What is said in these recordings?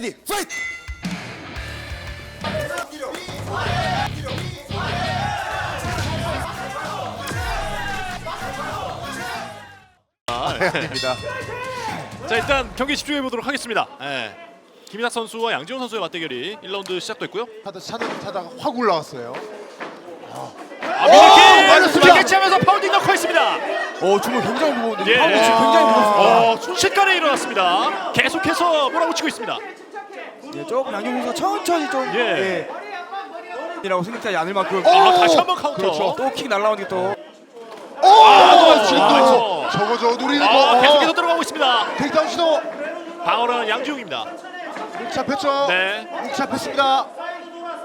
레디 파이트 됩니다 자 일단 경기 집중해 보도록 하겠습니다. 예. 김희탁 선수와 양지훈 선수의 맞대결이 1라운드 시작됐고요. 하다 차는 차다가 확 올라왔어요. 아, 미들킥! 맞았습니다. 깨치하면서 파운딩 넣고 있습니다. 어 정말 굉장히 무거운데 예. 파워가 지금 굉장히 무겁습니다 어, 순식간에 일어났습니다. 계속해서 몰아붙이고 있습니다. 예, 조금 양경 선수가 천천히 좀 예. 예. 이라고 생각하지 않을 만큼 아, 다시 한번 카운터. 그렇죠. 또 킥 날라오는 게또 오! 지금도 그렇죠. 저거 저거 노리는 아, 거. 계속해서 들어가고 있습니다. 테이크다운 시도. 방어는 양지웅입니다. 목 잡혔죠. 네. 목 잡혔습니다.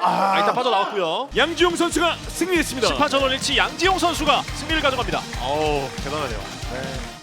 아, 일단 빠져나왔고요. 양지용 선수가 승리했습니다. 심판 전원 일치 양지용 선수가 승리를 가져갑니다. 어우, 대단하네요.